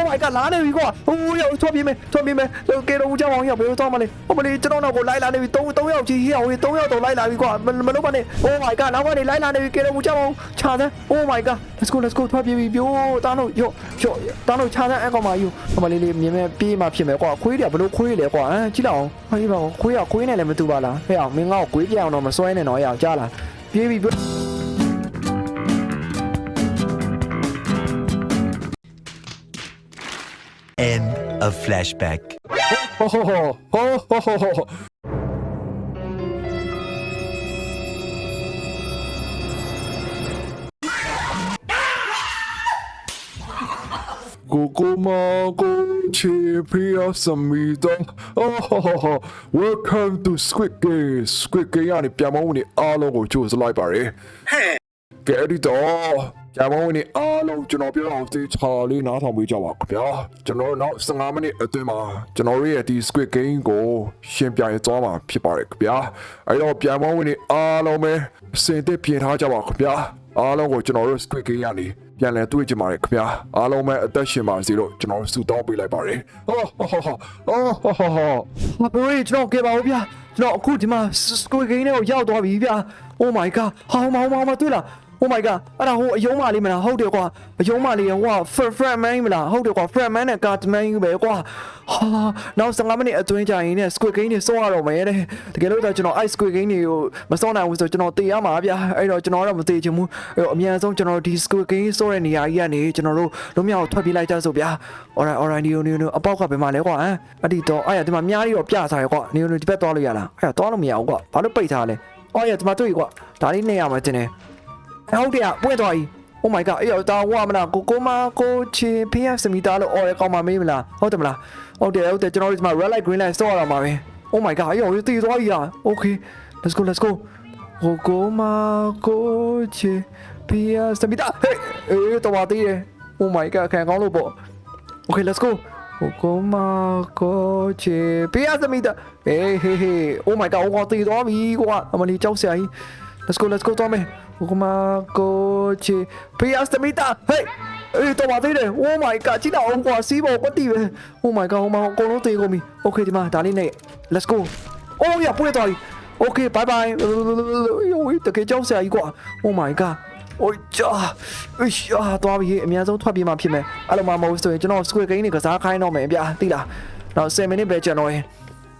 Oh my god လာနေပြီကွာဟိုးရောက်ထွက်ပြေးမယ်ထွက်ပြေးမယ်ကဲတော့ဦးကြောင်အောင်ရောက်ဘယ်လိုသွားမလဲဟိုမလေးကျွန်တော်တော့ကိုလိုက်လာနေပြီ3 3ယောက်ကြီးဟိဟို3ယောက်တော့လိုက်လာပြီကွာမမလုပ်ပါနဲ့ Oh my god နောက်ကနေလိုက်လာနေပြီကဲတော့ဦးကြောင်အောင်ခြာစမ်း Oh my god let's go let's go ထွက်ပြေးပြီပြိုးတားလို့ရော့ရော့တားလို့ခြာစမ်းအကောင်မယူဟိုမလေးလေးမြင်မဲ့ပြေးမှဖြစ်မယ်ကွာခွေးတွေကဘလို့ခွေးလဲကွာဟမ်ကြည့်လောက်ဟေးပါခွေးကခွေးနဲ့လည်းမတူပါလားဟဲ့အောင်မင်းငါ့ကိုခွေးပြအောင်တော့မစွဲနဲ့တော့ရအောင်ကြားလားပြေးပြီ End of flashback. ဟိုဟိုဟိုဟိုဟိုဟိုဟိုကိုကိုမကိုချေဖီယာစမီတော့အော်ဟိုဟိုဟို Welcome to Squid Game Squid Game ရနေပြန်မဝင်နေအားလုံးကိုကြိုးစားလိုက်ပါရယ် ကဲဒီတော့ပြန်မဝင်နေအားလုံးကျွန်တော်ပြောအောင်သေချာလေးနားထောင်ပေးကြပါခင်ဗျာကျွန်တော်နောက်15မိနစ်အတွင်းမှာကျွန်တော်ရဲ့ဒီ Squid Game ကိုရှင်းပြရသွားမှာဖြစ်ပါတယ်ခင်ဗျာအဲ့တော့ပြန်မဝင်နေအားလုံးပဲစင်သက်ပြင်ထားကြပါခင်ဗျာအားလုံးကိုကျွန်တော်တို့ Squid Game ရနေပြန်လည်တွေ့ကြပါရခင်ဗျာအားလုံးပဲအသက်ရှင်ပါစေလို့ကျွန်တော်ဆုတောင်းပေးလိုက်ပါတယ်ဟောဟောဟောဟောဟောဟောဟောမပေါ်ရီကျွန်တော်ကြပါဦးဗျာကျွန်တော်အခုဒီမှာ Squid Game ကိုရောက်သွားပြီဗျာ Oh my god ဟောမောင်မောင်မတွေ့လား Oh my god အဲ့ဒါဟိုအယုံမလေးမလားဟုတ်တယ်ကွာအယုံမလေးဟိုက Fred Fred Man မလားဟုတ်တယ်ကွာ Fred Man နဲ့ Cartman ပဲကွာဟာနောက်15မိနစ်အတွင်းကြာရင်ね Squid Game တွေစောရတော့မယ်တဲ့တကယ်လို့ဒါကျွန်တော် Ice Squid Game တွေကိုမစောနိုင်ဘူးဆိုကျွန်တော်တေးရမှာဗျာအဲ့တော့ကျွန်တော်တော့မတေးချင်ဘူးအဲ့တော့အမြန်ဆုံးကျွန်တော်ဒီ Squid Game စောတဲ့နေရာကြီးကနေကျွန်တော်တို့လုံးမြောက်ထွက်ပြေးလိုက်ကြဆိုဗျာ Alright alright နေနေနေအပေါက်ကဘယ်မှာလဲကွာဟမ်အဲ့ဒီတော့အဲ့ရဒီမှာအများကြီးတော့ပြစားရကွာနေနေဒီဘက်သွားလို့ရလားအဲ့တော့သွားလို့မရဘူးကွာဘာလို့ပိတ်ထားလဲအော်ရဒီမှာတွေ့ကွာဒါလေးနေရမှာတင်တယ် ဟုတ်တယ်ပွင့်သွားပြီ Oh my god အေးတော့ဒါဟိုကမလားကိုကိုမကိုချီ PF စမီတာလို့အော်ရကောင်းမှမေးမလားဟုတ်တယ်မလားဟုတ်တယ်ဟုတ်တယ်ကျွန်တော်တို့ဒီမှာ red light green light စောရတော့မှာပဲ Oh my god အေးတော့တည်သွားပြီလား Okay let's go let's go ကိုကိုမကိုချီ PF စမီတာဟေးအေးတော့ပါသေးတယ် Oh my god ခံကောင်းလို့ပေါ့ Okay let's go ကိုကိုမကိုချီ PF စမီတာဟေးဟေးဟေး Oh my god ဟိုကတည်သွားပြီကွာအမလီကြောက်စရာကြီး Let's go let's go တော့မယ် ဟိုကမကိုချီ PS တမီတာ Hey အေးတော့ပါသေးတယ် Oh my god ကြည့်တော့အောင်ကွာစီးပေါ်ကွတီပဲ Oh my god ဟိုမှာအကုန်လုံးတေကုန်ပြီ Okay ဒီမှာဒါလေးနဲ့ Let's go Oh ရပွေးသွားပြီ Okay bye bye ယိုတကယ်ကြောက်စရာကြီးကွာ Oh my god အိုးချာအရှာတော့ပြီအများဆုံးထွက်ပြေးမှဖြစ်မယ်အဲ့လိုမှမဟုတ်ဆိုရင်ကျွန်တော် Squid Game တွေကစားခိုင်းတော့မယ်ဗျာသိလားနောက်10မိနစ်ပဲကျွန်တော်ရင်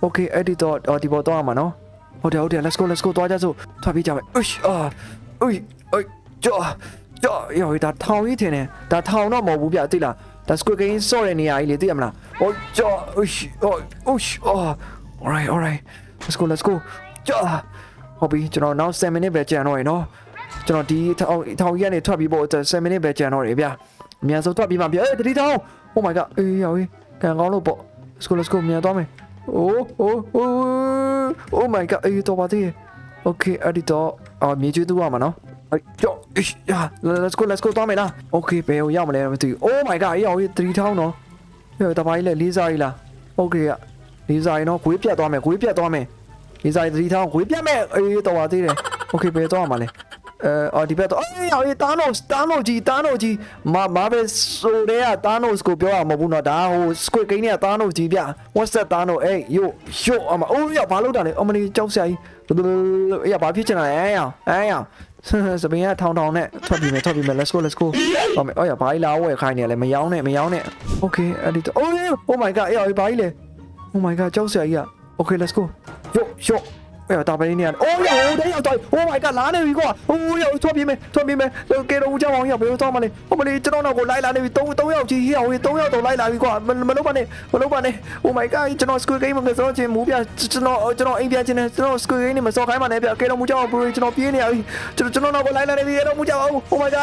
Okay အဲ့ဒီတော့ဒီပေါ်တော့မှာနော်ဟုတ်တယ်ဟုတ်တယ် let's go let's go သွားကြစို့ထွက်ပြေးကြမယ်အရှ အာအုတ်အုတ်ကြောကြောရောဒါထောင်ကြီးထင်တယ်ဒါထောင်တော့မဟုတ်ဘူးဗျသိလားဒါ squid game ဆော့တဲ့နေရာကြီးလေသိရမလားဟိုကြောအရှအော်အရှအော် alright alright let's go let's go ကြောဟုတ်ပြီကျွန်တော်နောက်7 minute ပဲကြံတော့ရနော်ကျွန်တော်ဒီထောင်ထောင်ကြီးကနေထွက်ပြီးဖို့7 minute ပဲကြံတော့ရဗျအမြန်ဆုံးထွက်ပြီးမှပြအေးတတိထောင် oh my god အေးရောကန်ကောင်းလို့ပေါ့ let's go let's go မြန်သွားမယ် Oh, oh, oh, oh my god, အေးတော့ပါသေး။ Okay, အဲ့ဒီတော့ အော်မြေကျွေးသူရမှာနော်။အဲ့ကြော။ Let's go, let's go သွားမယ်လား။ Okay, ဘယ်ကိုရောက်မလဲမသိဘူး။ Oh my god, အေးအောင်3000နော်။ဟဲ့တပိုင်းလေလေးစားကြီးလား။ Okay ကလေးစားရင်တော့ဂွေးပြတ်သွားမယ်ဂွေးပြတ်သွားမယ်။လေးစားရင်3000ဂွေးပြတ်မယ်။အေးတော့ပါသေးတယ်။ Okay ဘယ်သွားမှာလဲ။ အဲအော်ဒီဘက်တော့အေးအေးတာနိုစ်တာနိုကြီးတာနိုကြီးမမပဲဆိုတဲ့ကတာနိုစ်ကိုပြောရမှာမဟုတ်ဘူးနော်ဒါဟို squid game နဲ့တာနိုစ်ကြီးဗျ what's that တာနိုအေးယိုယိုအမအိုးရဘာလို့တာလဲအမလီကြောက်စရာကြီးအေးဘာဖြစ်ချင်တာလဲအဲရောအဲရောစပင်းကထောင်ထောင်နဲ့ထွက်ပြီးမယ်ထွက်ပြီးမယ် let's go let's go ဟောမယ်အော်ရဘာကြီးလာဝယ်ခိုင်းနေလဲမယောင်းနဲ့မယောင်းနဲ့ okay အဲ့ဒီတော့ oh oh my god အေးဘာကြီးလဲ oh my god ကြောက်စရာကြီးอ่ะ okay let's go ယိုယို 哎呀，大白脸！哦哟，等一下，对，Oh my god，哪里有一个？哦哟，错边没，错边咩？给到乌家网友俾佢装嘛你，我咪你知道那个来来你都都要去，要都要都来来一个，咪咪老板你，咪老板你，Oh my god，知道 school game 嘅时候，前目标知道知道 A 边前呢，知道 school game 你们所开嘛那边，给到乌家网不会知道边呢？知道知道那个来来你给到乌家网，Oh my god！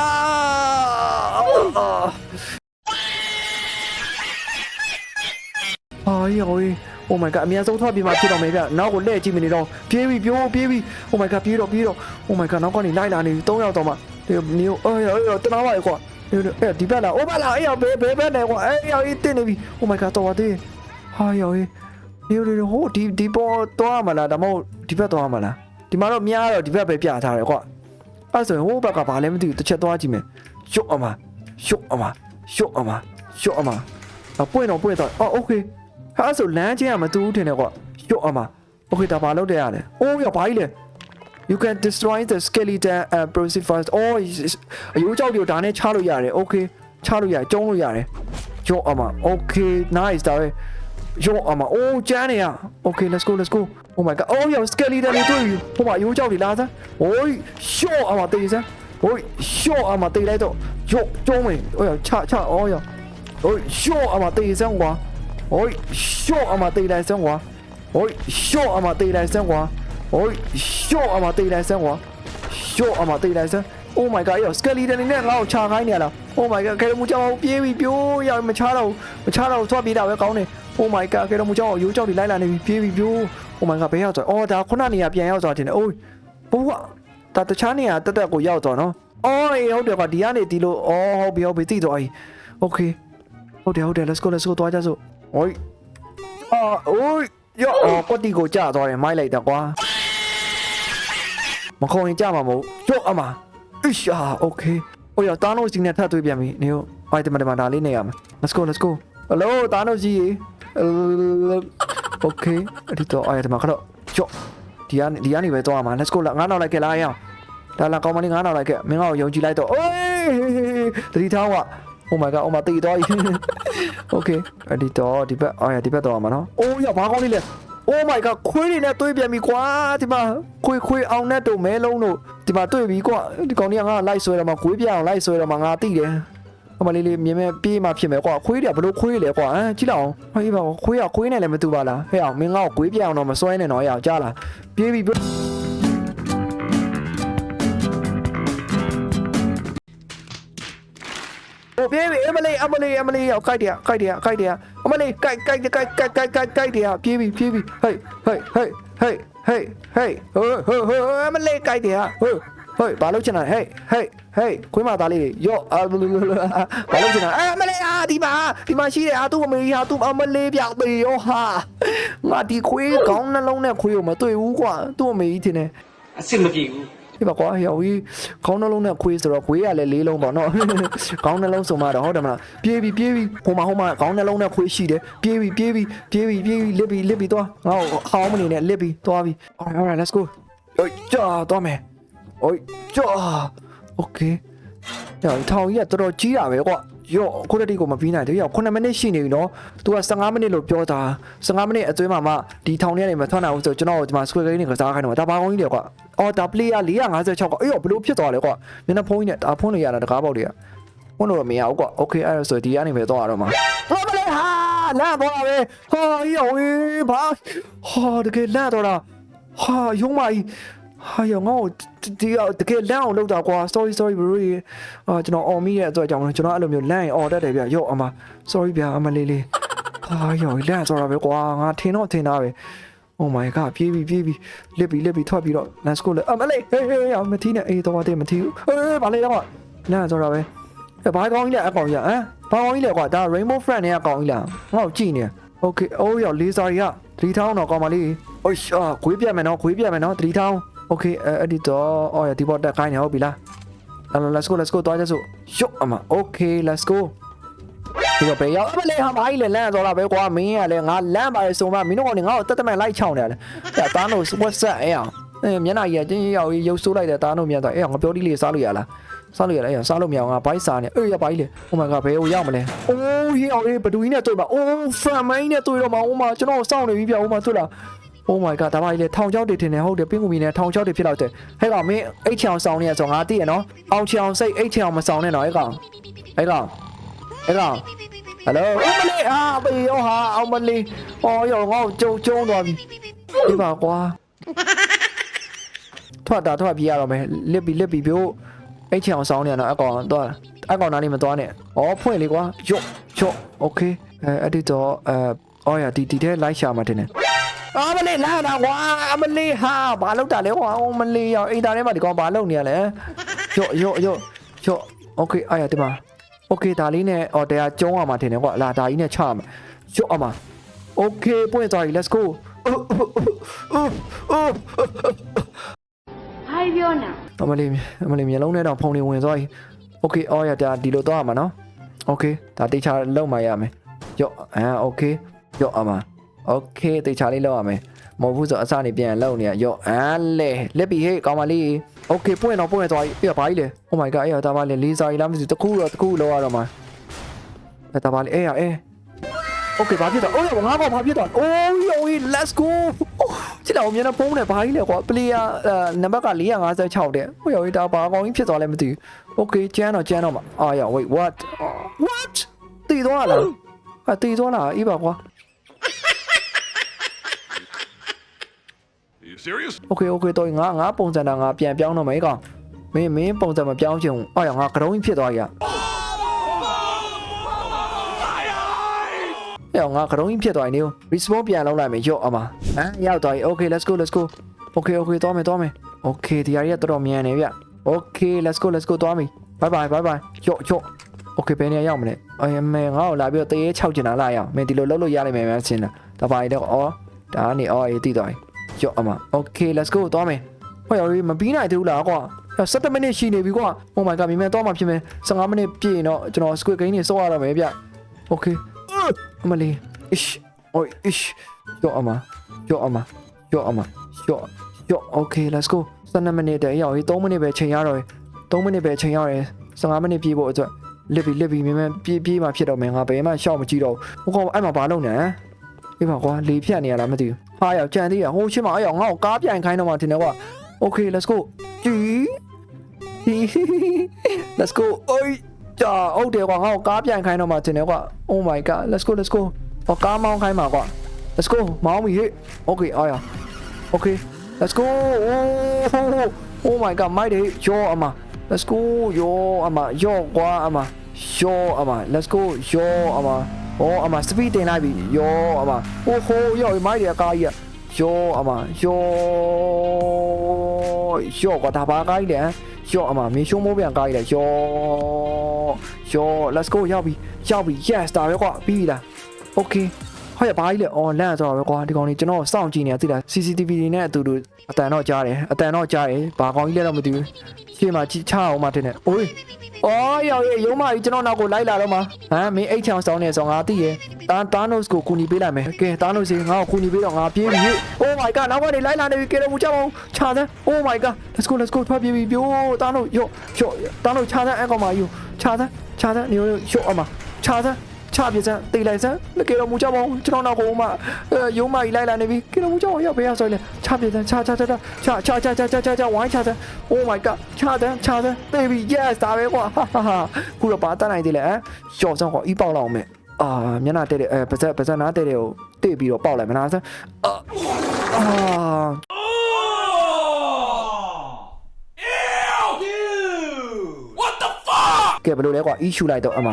哎呀喂 ！Oh my god အများဆုံးထွက်ပြီးမှဖြစ်တော့မယ်ဗျနောက်ကိုလှည့်ကြည့်မနေတော့ပြေးပြီပြိုးပြေးပြီ Oh my god ပြေးတော့ပြေးတော့ Oh my god နောက်ကနေလိုက်လာနေပြီ၃ယောက်တော့မှဒီနေအော်ရောတနာပါလေကွာဒီအဲ့ဒီဘက်လာအိုးဘက်လာအေးဘဲဘဲဘဲနေကွာအေးရောတင်းနေပြီ Oh my god တော့ပါသေးဟာရောဒီဒီဟိုဒီဒီပေါ်တော့မလားဒါမှမဟုတ်ဒီဘက်တော့မလားဒီမှာတော့များတော့ဒီဘက်ပဲပြထားတယ်ကွာအဲ့ဆိုရင်ဟိုဘက်ကဘာလဲမသိဘူးတစ်ချက်သွားကြည့်မယ်ရှုပ်အမရှုပ်အမရှုပ်အမရှုပ်အမ အပွင့်တော့ပွင့်တော့အော်โอเค ဟာအဲ့ဆိုလမ်းချင်းကမတူဘူးထင်တယ်ကွာရော့အမโอเคဒါဘာလုပ်တယ်ရလဲအိုးရဘာကြီးလဲ You can destroy the skeleton and proceed fast. Oh, အရိုးကြောက်တွေကိုဒါနဲ့ချလို့ရတယ်။ Okay, ချလို့ရတယ်၊ကျုံးလို့ရတယ်။ရော့အမ။ Okay, nice ဒါပဲ။ရော့အမ။ Oh, ကျန်းနေရ။ Okay, let's go, let's go. Oh my god. Oh, ရော skeleton တွေတွေ့ပြီ။ဟိုမှာအရိုးကြောက်တွေလာစမ်း။ Oh, ရှော့အမတေးစမ်း။ Oh, ရှော့အမတေးလိုက်တော့ရော့ကျုံးမယ်။ဟိုရချချအော်ရော။ Oh, ရှော့အမတေးစမ်းကွာ။ Oh, ရှော့အမတေးလိုက်စမ်းကွာ။ Oh, ရှော့အမတေးလိုက်စမ်းကွာ။ โอ้ยရှော့အမတေးလိုက်စမ်းကွာရှော့အမတေးလိုက်စမ်း Oh my god ရော skeleton နေနဲ့ငါ့ကိုခြာခိုင်းနေရလား Oh my god ကဲတော့မူကြောက်ပြေးပြီပြိုးရမချားတော့မချားတော့သွားပြေးတာပဲကောင်းတယ် Oh my god ကဲတော့မူကြောက်ရိုးကြောက်တွေလိုက်လာနေပြီပြေးပြီပြိုး Oh my god ဘယ်ရောက်သွားအော်ဒါခုနနေရပြန်ရောက်သွားတယ်အိုးဘိုးကဒါတခြားနေရတက်တက်ကိုရောက်သွားနော်အော်အေးဟုတ်တယ်ကွာဒီကနေဒီလိုအော်ဟုတ်ပြီဟုတ်ပြီသိသွားပြီ Okay ဟုတ်တယ်ဟုတ်တယ် let's go let's go သွားကြစို့ Oi အာအိုးရောအော်ကွက်တီကိုကြာသွားတယ်မိုက်လိုက်တာကွာ မခေါ်ရင်ကြမှာမဟုတ်ရော့အမအရှာโอเคဟိုရတားလို့စီနဲ့ထပ်တွေ့ပြန်ပြီနေဟုတ်အိုက်တမတမဒါလေးနေရမယ် let's go let's go hello တားလို့စီโอเคအဲ့ဒီတော့အိုက်တမခတော့ကြော့ဒီကနေဒီကနေပဲသွားမှာ let's go လာငါနောက်လိုက်ခဲ့လားရအောင်ဒါလာကောင်းမလေးငါနောက်လိုက်ခဲ့မင်းကောယုံကြည်လိုက်တော့အေးတတိထောင်းက Oh my god အမတေးတော့ Okay အဲ့ဒီတော့ဒီဘက်အော်ရဒီဘက်တော့မှာနော်အိုးရဘာကောင်းလေးလဲ Oh my god ခွေးတွေနဲ့တွေးပြန်ပြီကွာဒီမှာခွေးခွေးအောင်နဲ့တို့မဲလုံးတို့ဒီမှာတွေးပြီကွာဒီကောင်ကြီးကငါလိုက်ဆွဲတော့မှခွေးပြအောင်လိုက်ဆွဲတော့မှငါတိတယ်အမလေးလေးမြင်မဲ့ပြေးမှဖြစ်မယ်ကွာခွေးတွေကဘလို့ခွေးလဲကွာဟမ်ကြည့်လောက်ဟေးပါခွေးကခွေးနဲ့လည်းမတူပါလားဟဲ့အောင်မင်းငါ့ကိုခွေးပြအောင်တော့မဆွဲနဲ့တော့ရအောင်ကြားလားပြေးပြီ ပြေးโอ้ပြေးပြီအမလေးအမလေးအမလေးရောက်ကြိုက်တယ်ကြိုက်တယ်ကြိုက်တယ်အမလေးကြိုက်ကြိုက်ကြိုက်ကြိုက်ကြိုက်ကြိုက်ကြိုက်တယ်ပြေးပြီပြေးပြီဟေးဟေးဟေးဟေးဟေးဟေးဟိုဟိုဟိုအမလေးကြိုက်တယ်ဟိုဟေးဘာလို့ချင်တာဟေးဟေးဟေးခွေးမသားလေးရော့ဘာလို့ချင်တာအမလေးအာဒီမှာဒီမှာရှိတယ်အာသူ့အမေဟာသူ့အမလေးပြောက်ပြီရောဟာငါဒီခွေးကောင်းနှလုံးနဲ့ခွေးကိုမတွေ့ဘူးကွာသူ့အမေကြီးထင်တယ်အဆင်မပြေဘူး ဒီပါကွာဟော်ကြီးခေါင်းနှလုံးနဲ့ခွေးဆိုတော့ခွေးရလည်းလေးလုံးပေါ့နော်ခေါင်းနှလုံးဆိုမှတော့ဟုတ်တယ်မလားပြေးပြီပြေးပြီဟိုမှာဟိုမှာခေါင်းနှလုံးနဲ့ခွေးရှိတယ်ပြေးပြီပြေးပြီပြေးပြီပြေးပြီလစ်ပြီလစ်ပြီသွားငါ့ကိုဟောင်းမနေနဲ့လစ်ပြီသွားပြီ alright alright let's go အေးကြာသွားမယ်အေးကြာ okay ညထောင်ကြီးကတော်တော်ကြီးတာပဲကွာ ရော့ခုတတိကိုမပြီးနိုင်သေးရော9မိနစ်ရှိနေပြီနော်။ तू က15မိနစ်လို့ပြောတာ15မိနစ်အတွင်းမှာမှဒီထောင်ထဲကနေမထွက်နိုင်ဘူးဆိုကျွန်တော်ဒီမှာ square game နဲ့ကစားခိုင်းတော့ဒါဘာကောင်းကြီးလဲကွာ။အော်ဒါ player 456ကွာအေးရောဘလို့ဖြစ်သွားလဲကွာ။မျက်နှာဖုံးကြီးနဲ့ဒါဖုံးလို့ရတာတကားပေါက်တွေကဖုံးလို့မရဘူးကွာ။ Okay အဲ့ဒါဆိုဒီကနေပဲသွားရတော့မှာ။ဘာမလဲဟာလမ်းပေါ်လာပဲ။ဟာရောဝေးဘာဟာတကယ်လန့်တော့တာ။ဟာယုံမကြီး ဟာယောငါ့ကိုဒီတကယ်လန့်အောင်လုပ်တာကွာ sorry sorry bro အာကျွန်တော်အော်မိရဲ့အတွက်ကြောင့်ကျွန်တော်အဲ့လိုမျိုးလန့်ရင်အော်တတ်တယ်ဗျရော့အမ sorry ဗျအမလေးလေးဟာယောလန့်ဆိုတာပဲကွာငါထင်တော့ထင်တာပဲ Oh my god ပြေးပြီပြေးပြီလစ်ပြီလစ်ပြီထွက်ပြီးတော့ let's go လေအမလေးဟေးဟေးမထီးနဲ့အေးတော့တယ်မထီးဘူးအေးဗာလေးတော့လန့်ဆိုတာပဲဘာကောင်းကြီးလဲအကောင်ကြီးဟမ်ဘာကောင်းကြီးလဲကွာဒါ rainbow friend နဲ့အကောင်ကြီးလားငါ့ကိုကြည့်နေ Okay အိုးယောလေးစားရီကသတိထောင်းတော့ကောင်းပါလိအိုးရှာခွေးပြတ်မယ်နော်ခွေးပြတ်မယ်နော် သတိထောင်း Okay အဲ့ဒီတော့အော်ဒီဘောတက်ခိုင်းနေဟုတ်ပြီလား let's go let's go သွားကြစို့ရှုပ်အမ Okay let's go ဒီတော့ပဲရောက်အမလေးဟာမိုင်းလေလမ်းသွားတာပဲကွာမင်းကလည်းငါလမ်းပါလေဆိုမှမင်းတို့ကလည်းငါ့ကိုတက်တက်မဲ့လိုက်ချောင်းနေတယ်အဲတားလို့ WhatsApp အဲ့အောင်အဲမျက်နှာကြီးကတင်းရောက်ရုပ်ဆိုးလိုက်တယ်တားလို့မြန်သွားအဲ့အောင်ငါပြောဒီလေးစားလို့ရလားစားလို့ရလားအဲ့အောင်စားလို့မရအောင်ငါဘိုက်စားနေအေးရပါကြီးလေ Oh my god ဘယ်ကိုရောက်မလဲအိုးဟေးအောင်အေးဘဒူကြီးနဲ့တွေ့ပါအိုး from main နဲ့တွေ့တော့မှာအိုးမကျွန်တော်စောင့်နေပြီပြအိုးမတွေ့လား Oh my god ဒါမှကြီးလေထောင်ချောက်တွေထင်တယ်ဟုတ်တယ်ပင်းကူမီနဲ့ထောင်ချောက်တွေဖြစ်တော့တယ်ဟဲ့ကောင်မင်းအိတ်ချောင်ဆောင်နေရဆိုငါသိရနော်အောင်ချောင်စိတ်အိတ်ချောင်မဆောင်နဲ့နော်ဟဲ့ကောင်ဟဲ့ကောင်ဟဲ့ကောင် Hello အမလေးအာဘေးရောဟာအောင်မလေးအော်ရောငေါ့ကြုံကြုံသွားပြီဒီပါကွာထွက်တာထွက်ပြေးရတော့မယ်လစ်ပြီးလစ်ပြီးပြောအိတ်ချောင်ဆောင်နေရနော်အကောင်သွားအကောင်နားလေးမသွားနဲ့ဩဖွင့်လေကွာယော့ချော့ okay အဲအဲ့ဒီတော့အဲအော်ရဒီဒီတဲ့လိုက်ရှာမှာတင်တယ် အမလေးလာတာကွာအမလေးဟာဘာလုပ်တာလဲကွာအမလေးရောအိမ်သားထဲမှာဒီကောင်ဘာလုပ်နေရလဲရော့ရော့ရော့ရော့โอเคအားရဒီမှာโอเคဒါလေးနဲ့အော်တရားကျုံးရမှာထင်တယ်ကွာလာဒါကြီးနဲ့ချရမှာရော့အမโอเคပွင့်သွားပြီ let's go ဘာပြောနာ အမလေးအမလေးမျိုးလုံးထဲတော့ဖုန်နေဝင်သွားပြီโอเคအော်ရဒါဒီလိုသွားရမှာနော်โอเคဒါတေချာလုံးမှရမယ် ရော့အာโอเคရော့အမ โอเคတေချာလေးလောက်ရမယ်မဟုတ်ဘူးဆိုအစနေပြန်လောက်နေရရော့အာလေလက်ပြီးဟေးကောင်းပါလိโอเคပွင့်တော့ပွင့်သွားပြီပြဘာကြီးလဲ Oh my god အေးဒါပါလေလေးစားကြီးလားမသိဘူးတခုတော့တခုလောက်ရတော့မှာအဲဒါပါလေအေးရအေး โอเคဘာဖြစ်တော့အိုးငါကောင်ဘာဖြစ်တော့အိုးယို let's go ချစ်တော်မြန်တော့ဖုန်းနဲ့ဘာကြီးလဲကွာ player နံပါတ်က456တဲ့ဟိုယောဒါဘာကောင်ကြီးဖြစ်သွားလဲမသိဘူးโอเคကျန်းတော့ကျန်းတော့မှာအာရ wait what what တည်သွားလားအတည်သွားလားအေးပါကွာ serious? Okay okay တော့ငါငါပုံစံတာငါပြန်ပြောင်းတော့မယ်ကောင်။မင်းမင်းပုံစံမပြောင်းချင်ဘူး။အော်ရငါကတုံးကြီးဖြစ်သွားကြီး။ဲ့ငါကရုံးကြီးဖြစ်သွားနေဦး respawn ပြန်လောက်လိုက်မယ်ရော့အမဟမ်ရောက်သွားပြီ okay let's go let's go okay okay သွားမယ်သွားမယ် okay ဒီအရေးတော်တော်မြန်နေဗျ okay let's go let's go သွားပြီ bye bye bye bye ရော့ရော့ okay ဘယ်နေရောက်မလဲအေးမေငါ့ကိုလာပြီးတော့တရေ6ကျင်လာလာရအောင်မင်းဒီလိုလှုပ်လို့ရနိုင်မယ်မင်းစင်တာဒါပါရတော့ဩဒါကနေဩအေးတိသွားပြီ ရော့အမ okay let's go သွားမယ်ဟောရောမပြီးနိုင်သေးဘူးလားကွာ17မိနစ်ရှိနေပြီကွာ oh my god မြင်မဲ့တော့မှဖြစ်မယ်15မိနစ်ပြည့်ရင်တော့ကျွန်တော် squid game နေစောရတော့မယ်ဗျ okay အမလေး ish အို ish ရော့အမရော့အမရော့အမရော့ရော့ okay let's go 12မိနစ်တည်းရောက်ပြီ3မိနစ်ပဲချိန်ရတော့3မိနစ်ပဲချိန်ရတယ်15မိနစ်ပြည့်ဖို့အတွက်လစ်ပြီလစ်ပြီမြင်မဲ့ပြေးပြေးမှဖြစ်တော့မယ်ငါဘယ်မှရှောက်မကြည့်တော့ဘူးဟိုကောင်အဲ့မှာဘာလုပ်နေလဲအေးပါကွာလေဖြတ်နေရလားမသိဘူး ဟာရောက်ကြံသေးရဟိုချင်းမအဲ့ရောက်ငါ့ကိုကားပြန်ခိုင်းတော့မှထင်တယ်ကွာ okay let's go ဂျီ let's go အိုးကြာဟုတ်တယ်ကွာငါ့ကိုကားပြန်ခိုင်းတော့မှထင်တယ်ကွာ oh my god let's go let's go ဟောကားမောင်းခိုင်းမှာကွာ let's go မောင်းပြီဟေ့ okay အာရ okay let's go oh oh my god မိုက်တယ်ယောအမ let's go ယောအမယောကွာအမယောအမ let's go ယောအမ ဟောအမ speed တင်လိုက်ပြီယောအမဟိုဟိုယောမိုက်တယ်ကားကြီးယောအမယောယောကွာဒါဘာကားကြီးလဲယောအမမင်းရှုံးမိုးပြန်ကားကြီးလဲယောယော let's go ရောက်ပြီရောက်ပြီ yes ဒါပဲကွာပြီးပြီလား okay ဟောရဘာကြီးလဲအော်လန့်ဆိုတော့ပဲကွာဒီကောင်လေးကျွန်တော်စောင့်ကြည့်နေတာသိလား CCTV တွေနဲ့အတူတူအတန်တော့ကြားတယ်အတန်တော့ကြားတယ်ဘာကောင်ကြီးလဲတော့မသိဘူး ရှေ့မှာချချအောင်မှတင်တယ်အိုးအော်ရောက်ရဲ့ရုံးမကြီးကျွန်တော်နောက်ကိုလိုက်လာတော့မှာဟမ်မင်းအိတ်ချောင်ဆောင်နေဆောင်ငါသိရဲ့တာတာနိုစ်ကိုကူညီပေးလိုက်မယ်ကဲတာနိုစ်စီငါ့ကိုကူညီပေးတော့ငါပြေးပြီ Oh my god နောက်ကနေလိုက်လာနေပြီကဲတော့မကြောက်အောင်ခြာစမ်း Oh my god let's go let's go ထွက်ပြေးပြီပြိုးတာနို့ရော့ရော့တာနို့ခြာစမ်းအကောင်မယူခြာစမ်းခြာစမ်းနေရောရော့အမခြာစမ်း ချပြစမ်းတေးလိုက်စမ်းကဲတော့မကြောက်အောင်ကျွန်တော်နောက်ကိုမှရုံးမကြီးလိုက်လာနေပြီကဲတော့မကြောက်အောင်ရောက်ပေးရဆိုရင်ချပြစမ်းခြာခြာခြာခြာခြာခြာခြာခြာခြာခြာဝိုင်းခြာစမ်း Oh my god ခြာစမ်းခြာစမ်းတေးပြီ yes ဒါပဲကွာဟာဟာဟာခုတော့ပါတတ်နိုင်သေးလေဟမ်ရှော့စမ်းကွာဤပေါက်လောက်မယ်အာမျက်နှာတဲ့တဲ့အဲပါဇက်ပါဇက်နားတဲ့တဲ့ကိုတိတ်ပြီးတော့ပေါက်လိုက်မနာစမ်းအာအာကဲဘယ်လိုလဲကွာ issue လိုက်တော့အမ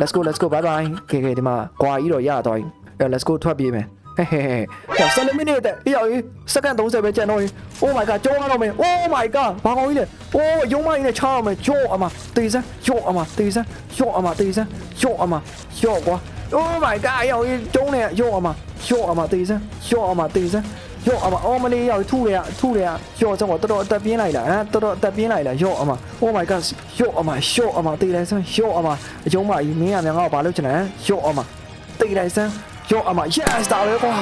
let's go let's go bye bye ကဲကဲဒီမှာကွာကြီးတော့ရတော့ပြီအဲ let's go ထွက်ပြေးမယ်ဟဲဟဲဟဲကျော်7မိနစ်တဲ့အေးရောစက္ကန့်30ပဲကျန်တော့ရင် oh my god ကြောရတော့မယ် oh my god ဘာကောင်းကြီးလဲ oh ရုံးမကြီးနဲ့ချားတော့မယ်ကြောအမတေးစမ်းကြောအမတေးစမ်းကြောအမတေးစမ်းကြောအမကြောကွာ oh my god ရောတုံးနေရောအမကြောအမတေးစမ်းကြောအမတေးစမ်း ရော့အမအော်မလေးရောက်ထုရထုရရော့စမ်းတော့တော်တော်အသက်ပြင်းလိုက်လားဟမ်တော်တော်အသက်ပြင်းလိုက်လားရော့အမ oh my god ရော့အမရော့အမတေးလိုက်စမ်းရော့အမအကျုံးမကြီးမင်းကမြန်ငါ့ကိုဘာလုပ်ချင်လဲရော့အမတေးလိုက်စမ်းရော့အမ yes တာပဲကွာ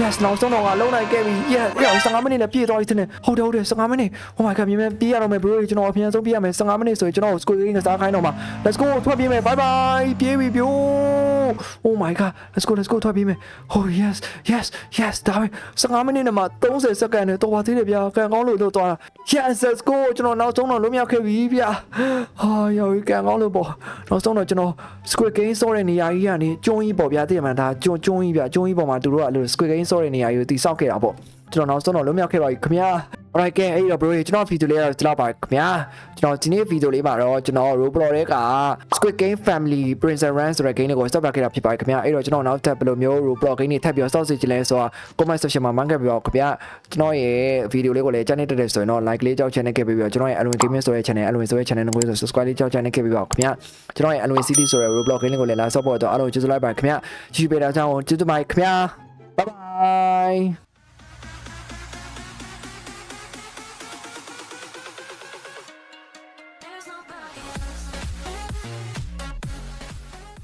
yes နောက်ဆုံးတော့ငါလုံးနိုင်ခဲ့ပြီ yes ရော15မိနစ်နဲ့ပြည့်သွားပြီတဲ့ဟုတ်တယ်ဟုတ်တယ်15မိနစ် oh my god မြင်မြင်ပြေးရတော့မယ် bro ကျွန်တော်အပြန်ဆုံးပြေးရမယ်15မိနစ်ဆိုရင်ကျွန်တော် score game နဲ့စားခိုင်းတော့မှာ let's go ထွက်ပြေးမယ် bye bye ပြေးပြီပြိုး oh my god let's go let's go ထွက်ပြေးမယ် oh yes yes yes ဒါပဲ15မိနစ်နဲ့မှ30စက္ကန့်နဲ့တော့ပါသေးတယ်ဗျာကန်ကောင်းလို့လို့သွားတာ yes let's go ကျွန်တော်နောက်ဆုံးတော့လွတ်မြောက်ခဲ့ပြီဗျာဟာရောကန်ကောင်းလို့ပေါ့နောက်ဆုံးတော့ကျွန်တော် squid game ဆော့တဲ့နေရာကြီးကနေကျုံးကြီးပေါ့ဗျာသိရမှာဒါကျုံကျုံးကြီးဗျာကျုံးကြီးပေါ်မှာသူတို့ကအဲ့လို squid game ဆော့တဲ့နေရာကြီးကိုတိဆောက်ခဲ့တာပေါ့ကျွန်တော်နောက်ဆုံးတော့လွတ်မြောက်ခဲ့ပါပြီခင်ဗျာ alright ကဲအဲ့တော့ bro ကျွန်တော်ဗီဒီယိုလေးကတော့ဒီလောက်ပါခင်ဗျာကျွန်တော်ဒီနေ့ဗီဒီယိုလေးမှာတော့ကျွန်တော် Roblox ထဲက Squid Game Family Prince and Run ဆိုတဲ့ game တွေကို stop ခဲ့တာဖြစ်ပါတယ်ခင်ဗျာအဲ့တော့ကျွန်တော်နောက်ထပ်ဘယ်လိုမျိုး Roblox game တွေထပ်ပြီးတော့ stop စီချင်လဲဆိုတာ comment section မှာ mark ခဲ့ပြီးတော့ခင်ဗျာကျွန်တော်ရဲ့ဗီဒီယိုလေးကိုလည်း channel တက်တယ်ဆိုရင်တော့ like လေးကြောက် channel ခဲ့ပြီးတော့ကျွန်တော်ရဲ့ Alwin Gaming ဆိုတဲ့ channel Alwin ဆိုတဲ့ channel ကိုဆို subscribe လေးကြောက် channel ခဲ့ပြီးတော့ခင်ဗျာကျွန်တော်ရဲ့ Alwin City ဆိုတဲ့ Roblox game ကိုလည်းလာ support တော့အားလုံးကျေးဇူးလိုက်ပါခင်ဗျာရှိပေးတာကြောင့်ကျေးဇူးပါခင်ဗျာ Bye-bye.